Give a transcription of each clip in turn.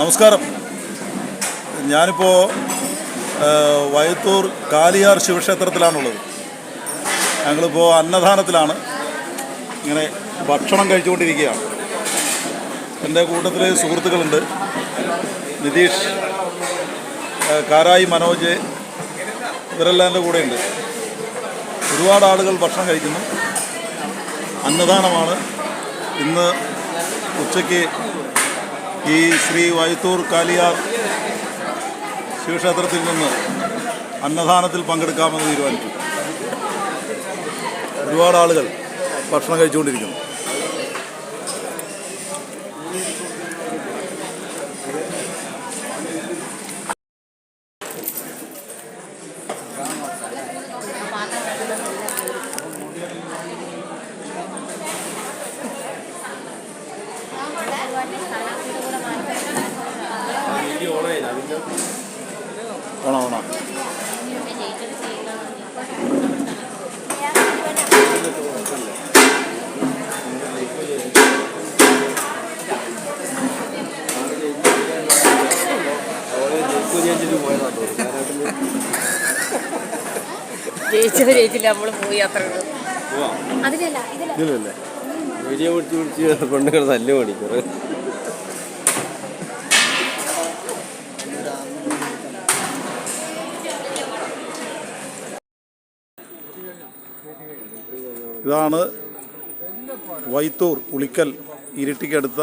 നമസ്കാരം. ഞാനിപ്പോൾ വയത്തൂർ കാലിയാർ ശിവക്ഷേത്രത്തിലാണുള്ളത്. ഞങ്ങളിപ്പോൾ അന്നദാനത്തിലാണ്. ഇങ്ങനെ ഭക്ഷണം കഴിച്ചുകൊണ്ടിരിക്കുകയാണ്. എന്റെ കൂട്ടത്തിൽ സുഹൃത്തുക്കളുണ്ട്. നിതീഷ് കാരായി മനോജ് ഇവരെല്ലാം എന്റെ കൂടെയുണ്ട്. ഒരുപാട് ആളുകൾ ഭക്ഷണം കഴിക്കുന്നു. അന്നദാനമാണ്. ഇന്ന് ഉച്ചയ്ക്ക് ഈ ശ്രീ വൈത്തൂർ കാലിയാർ ശിവക്ഷേത്രത്തിൽ നിന്ന് അന്നദാനത്തിൽ പങ്കെടുക്കാമെന്ന് തീരുമാനിച്ചു. ഒരുപാട് ആളുകൾ ഭക്ഷണം കഴിച്ചുകൊണ്ടിരിക്കുന്നു. ജയിച്ചവർ ജയിച്ചില്ല നമ്മൾ പോയി അത്ര അതിലല്ല ഇതില ഇതിലല്ലേ. വീഡിയോ പിടിച്ച് പിടിച്ച് പെണ്ണുങ്ങൾ തല്ല് മേടിക്കും ഇതാണ് വൈത്തൂർ ഉളിക്കൽ ഇരിട്ടിക്കടുത്ത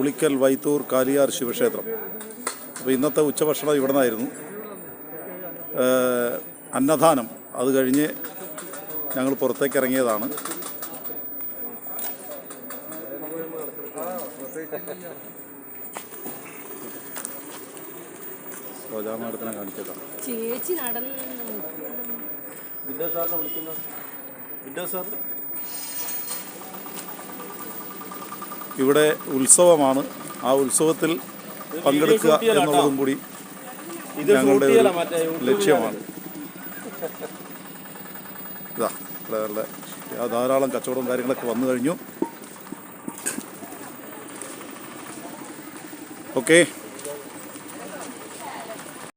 ഉളിക്കൽ വൈത്തൂർ കാലിയാർ ശിവക്ഷേത്രം. അപ്പോൾ ഇന്നത്തെ ഉച്ചഭക്ഷണം ഇവിടെ നിന്നായിരുന്നു അന്നദാനം. അത് കഴിഞ്ഞ് ഞങ്ങൾ പുറത്തേക്ക് ഇറങ്ങിയതാണ്. കാണിച്ചതാണ് ചേച്ചി നടന്നു വിദ്യാ സാറിനെ വിളിക്കുന്നു വിദ്യാ സാർ. ഇവിടെ ഉത്സവമാണ്. ആ ഉത്സവത്തിൽ പങ്കെടുക്കുക എന്നുള്ളതും കൂടി ഞങ്ങളുടെ ഒരു ലക്ഷ്യമാണ്. ഇതാ ഇവിടെ ധാരാളം കച്ചവടവും കാര്യങ്ങളൊക്കെ വന്നു കഴിഞ്ഞു. ഓക്കെ.